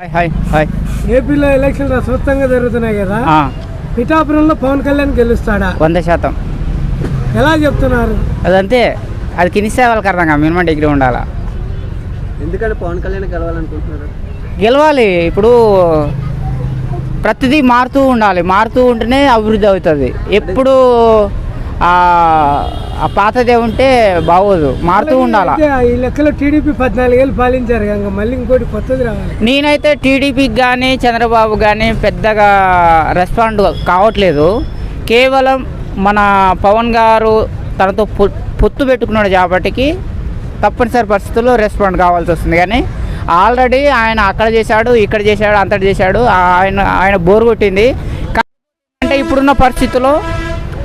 Hi hi hi ఏపీలో ఎలక్షన్లు స్వచ్ఛంగా జరుగుతున్నాయి కదా? పిఠాపురంలో పవన్ కళ్యాణ్ గెలుస్తాడా? వంద శాతం. ఎలా చెప్తున్నారు? అదంతే అది కినిస్తే వాళ్ళకి అర్థం కాదు మినిమం డిగ్రీ ఉండాలా. ఎందుకంటే పవన్ కళ్యాణ్ గెలవాలనుకుంటున్నారు? గెలవాలి ఇప్పుడు ప్రతిదీ మారుతూ ఉండాలి మారుతూ ఉంటేనే అభివృద్ధి అవుతుంది. ఎప్పుడు ఆ ఆ పాతదే ఉంటే బాగోదు మారుతూ ఉండాలా? ఈ లెక్కలో టీడీపీ పద్నాలుగేళ్ళు పాలించారు ఇంకా మళ్ళీ ఇంకోటి కొత్తది రావాలి. నేనైతే టీడీపీకి కానీ చంద్రబాబు కానీ పెద్దగా రెస్పాండ్ కావట్లేదు. కేవలం మన పవన్ గారు తనతో పొత్తు పెట్టుకున్నాడు కాబట్టికి తప్పనిసరి పరిస్థితుల్లో రెస్పాండ్ కావాల్సి వస్తుంది. కానీ ఆల్రెడీ ఆయన అక్కడ చేశాడు ఇక్కడ చేశాడు అంతటి చేశాడు ఆయన ఆయన బోర్ కొట్టింది. అంటే ఇప్పుడున్న పరిస్థితుల్లో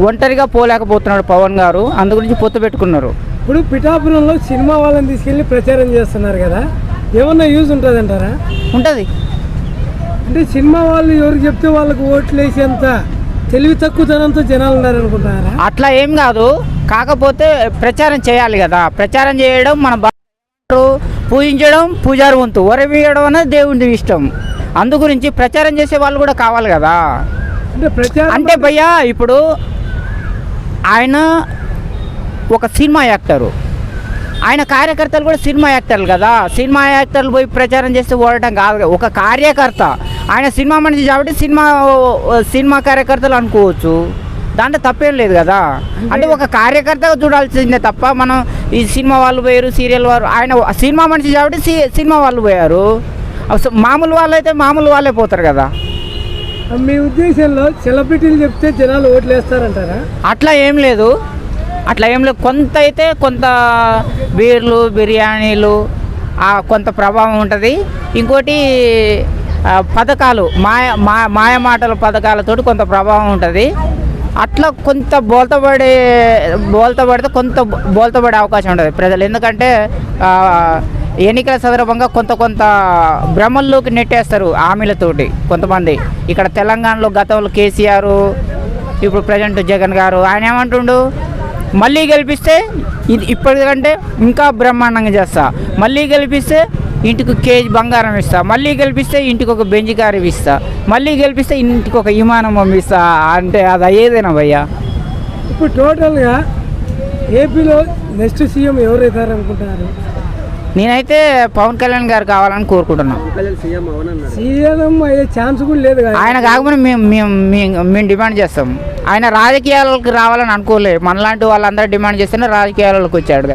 ఒంటరిగా పోలేకపోతున్నాడు పవన్ గారు అందు గురించి పొత్తు పెట్టుకున్నారు. ఇప్పుడు పిఠాపురంలో సినిమా వాళ్ళని తీసుకెళ్ళి ప్రచారం చేస్తున్నారు కదా ఏమన్నా యూజ్ ఉంటుంది అంటారా ఉంటుంది. అంటే సినిమా వాళ్ళు ఎవరికి చెప్తే వాళ్ళకి ఓట్లు వేసేంత తెలివి తక్కువతనంతో జనాలు ఉన్నారనుకుంటున్నారా? అట్లా ఏం కాదు. కాకపోతే ప్రచారం చేయాలి కదా. ప్రచారం చేయడం మన పూజించడం పూజారి వంతు. వరవీయడం అనేది దేవుడి ఇష్టం. అందు గురించి ప్రచారం చేసే వాళ్ళు కూడా కావాలి కదా. అంటే ప్రచారం అంటే భయ్యా ఇప్పుడు ఆయన ఒక సినిమా యాక్టరు. ఆయన కార్యకర్తలు కూడా సినిమా యాక్టర్లు కదా. సినిమా యాక్టర్లు పోయి ప్రచారం చేస్తే ఓడటం కాదు. ఒక కార్యకర్త. ఆయన సినిమా మనిషి కాబట్టి సినిమా సినిమా కార్యకర్తలు అనుకోవచ్చు. దాంట్లో తప్పేం లేదు కదా. అంటే ఒక కార్యకర్తగా చూడాల్సిందే తప్ప మనం ఈ సినిమా వాళ్ళు పోయారు సీరియల్ వారు. ఆయన సినిమా మనిషి కాబట్టి సినిమా వాళ్ళు పోయారు. మామూలు వాళ్ళు అయితే మామూలు వాళ్ళే పోతారు కదా. మీ ఉద్దేశంలో సెలబ్రిటీలు చెప్తే జనాలు ఓట్లు వేస్తారంటారా అట్లా ఏం లేదు. అట్లా ఏం లేదు. కొంత అయితే కొంత బీర్లు బిర్యానీలు కొంత ప్రభావం ఉంటుంది. ఇంకోటి పథకాలు మాయ మా మాయ మాటల కొంత ప్రభావం ఉంటుంది. అట్లా కొంత బోల్తపడే బోల్తపడితే కొంత బోల్తపడే అవకాశం ఉంటుంది ప్రజలు. ఎందుకంటే ఎన్నికల సందర్భంగా కొంత కొంత భ్రమల్లోకి నెట్టేస్తారు హామీలతోటి కొంతమంది. ఇక్కడ తెలంగాణలో గతంలో కేసీఆర్ ఇప్పుడు ప్రజెంట్ జగన్ గారు ఆయన ఏమంటుండు? మళ్ళీ గెలిపిస్తే ఇది ఇప్పటికంటే ఇంకా బ్రహ్మాండంగా చేస్తా. మళ్ళీ గెలిపిస్తే ఇంటికి కేజీ బంగారం ఇస్తా. మళ్ళీ గెలిపిస్తే ఇంటికి ఒక బెంజ్ కారు ఇస్తా. మళ్ళీ గెలిపిస్తే ఇంటికి ఒక విమానం పంపిస్తా. అంటే అది అయ్యేదేనా భయ్యా? ఇప్పుడు టోటల్గా ఏపీలో నెక్స్ట్ సీఎం ఎవరైతారు అనుకుంటున్నారు నేనైతే పవన్ కళ్యాణ్ గారు కావాలని కోరుకుంటున్నాను సీఎం అయ్యే ఛాన్స్ కూడా లేదు ఆయన కాకపోతే మేము మేము మేము మేము డిమాండ్ చేస్తాం. ఆయన రాజకీయాలకు రావాలని అనుకోలేదు మనలాంటి వాళ్ళందరూ డిమాండ్ చేస్తేనే రాజకీయాలకు వచ్చాడు